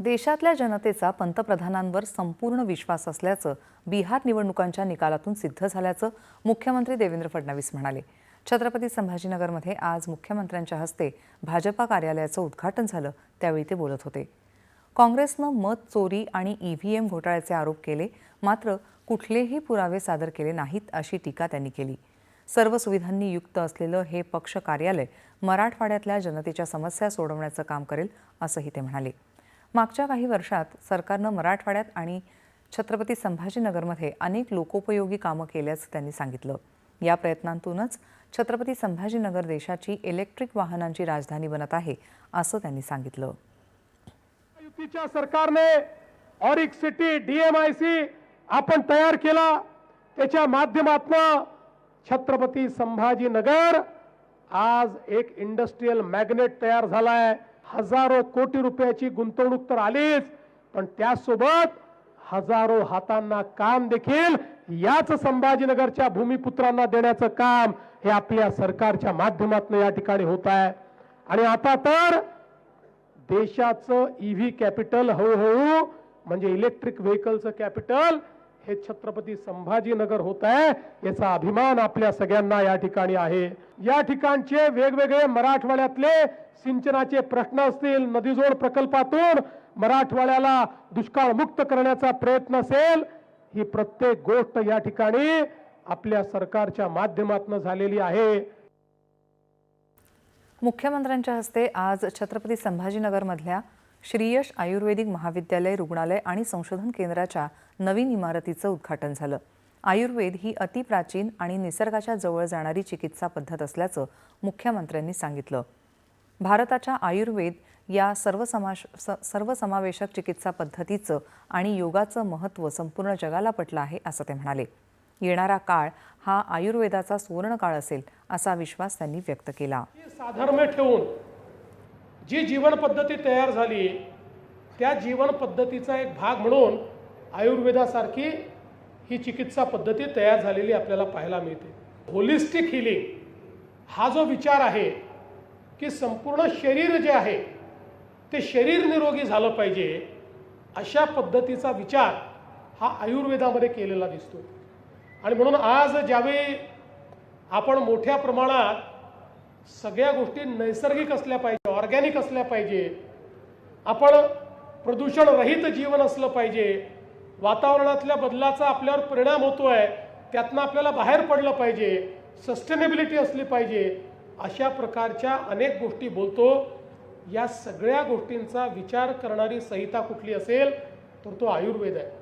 देशातल्या जनतेचा पंतप्रधानांवर संपूर्ण विश्वास असल्याचं बिहार निवडणुकांच्या निकालातून सिद्ध झाल्याचं मुख्यमंत्री देवेंद्र फडणवीस म्हणाले. छत्रपती संभाजीनगरमध्ये आज मुख्यमंत्र्यांच्या हस्ते भाजपा कार्यालयाचं उद्घाटन झालं त्यावेळी ते बोलत होते. काँग्रेसनं मत चोरी आणि ईव्हीएम घोटाळ्याचे आरोप केले मात्र कुठलेही पुरावे सादर केले नाहीत अशी टीका त्यांनी केली. सर्व सुविधांनी युक्त असलेलं हे पक्ष कार्यालय मराठवाड्यातल्या जनतेच्या समस्या सोडवण्याचं काम करेल असंही ते म्हणाले. मागच्या काही वर्षात सरकारनं मराठवाड्यात आणि छत्रपती संभाजीनगरमध्ये अनेक लोकोपयोगी कामं केल्याचं त्यांनी सांगितलं. या प्रयत्नांतूनच छत्रपती संभाजीनगर देशाची इलेक्ट्रिक वाहनांची राजधानी बनत आहे असं त्यांनी सांगितलं. युतीच्या सरकारने ऑरिक सिटी डीएमआयसी आपण तयार केला. त्याच्या माध्यमातून छत्रपती संभाजीनगर आज एक इंडस्ट्रीयल मॅग्नेट तयार झालाय. हजारो कोटी रुपयाची गुंतवणूक तर आलीच पण त्यासोबत हजारो हातांना काम देखील याच संभाजीनगरच्या भूमिपुत्रांना देण्याचं काम हे आपल्या सरकारच्या माध्यमातून या ठिकाणी होत आहे. आणि आता तर देशाचं ईव्ही कॅपिटल हळूहळू म्हणजे इलेक्ट्रिक व्हेकलचं कॅपिटल हे छत्रपती संभाजीनगर होत आहे याचा अभिमान आपल्या सगळ्यांना या ठिकाणी आहे. या ठिकाणचे वेगवेगळे मराठवाड्यातले सिंचनाचे प्रश्न असतील नदीजोड प्रकल्पातून मराठवाड्याला दुष्काळ मुक्त करण्याचा प्रयत्न असेल ही प्रत्येक गोष्ट या ठिकाणी आपल्या सरकारच्या माध्यमातून झालेली आहे. मुख्यमंत्र्यांच्या हस्ते आज छत्रपती संभाजीनगरमधल्या श्रीयश आयुर्वेदिक महाविद्यालय रुग्णालय आणि संशोधन केंद्राच्या नवीन इमारतीचं उद्घाटन झालं. आयुर्वेद ही अतिप्राचीन आणि निसर्गाच्या जवळ जाणारी चिकित्सा पद्धत असल्याचं मुख्यमंत्र्यांनी सांगितलं. भारताच्या आयुर्वेद या सर्वसमाश स- सर्वसमावेशक चिकित्सा पद्धतीचं आणि योगाचं महत्त्व संपूर्ण जगाला पटलं आहे असं ते म्हणाले. येणारा काळ हा आयुर्वेदाचा सुवर्ण काळ असेल असा विश्वास त्यांनी व्यक्त केला. साधर्म्य ठेवून जी जीवनपद्धती तयार झाली त्या जीवन पद्धतीचा एक भाग म्हणून आयुर्वेदासारखी ही चिकित्सा पद्धती तयार झालेली आपल्याला पाहायला मिळते. होलिस्टिक हिलिंग हा जो विचार आहे की संपूर्ण शरीर जे आहे ते शरीर निरोगी झालं पाहिजे अशा पद्धतीचा विचार हा आयुर्वेदामध्ये केलेला दिसतो. आणि म्हणून आज ज्यावेळी आपण मोठ्या प्रमाणात सगळ्या गोष्टी नैसर्गिक असल्या पाहिजे ऑर्गॅनिक असल्या पाहिजे. आपण प्रदूषणरहित जीवन असलं पाहिजे. वातावरणातल्या बदलाचा आपल्यावर परिणाम होतो आहे त्यातनं आपल्याला बाहेर पडलं पाहिजे. सस्टेनेबिलिटी असली पाहिजे. अशा प्रकारच्या अनेक गोष्टी बोलतो. या सगळ्या गोष्टींचा विचार करणारी संहिता कुठली असेल तर तो आयुर्वेद आहे.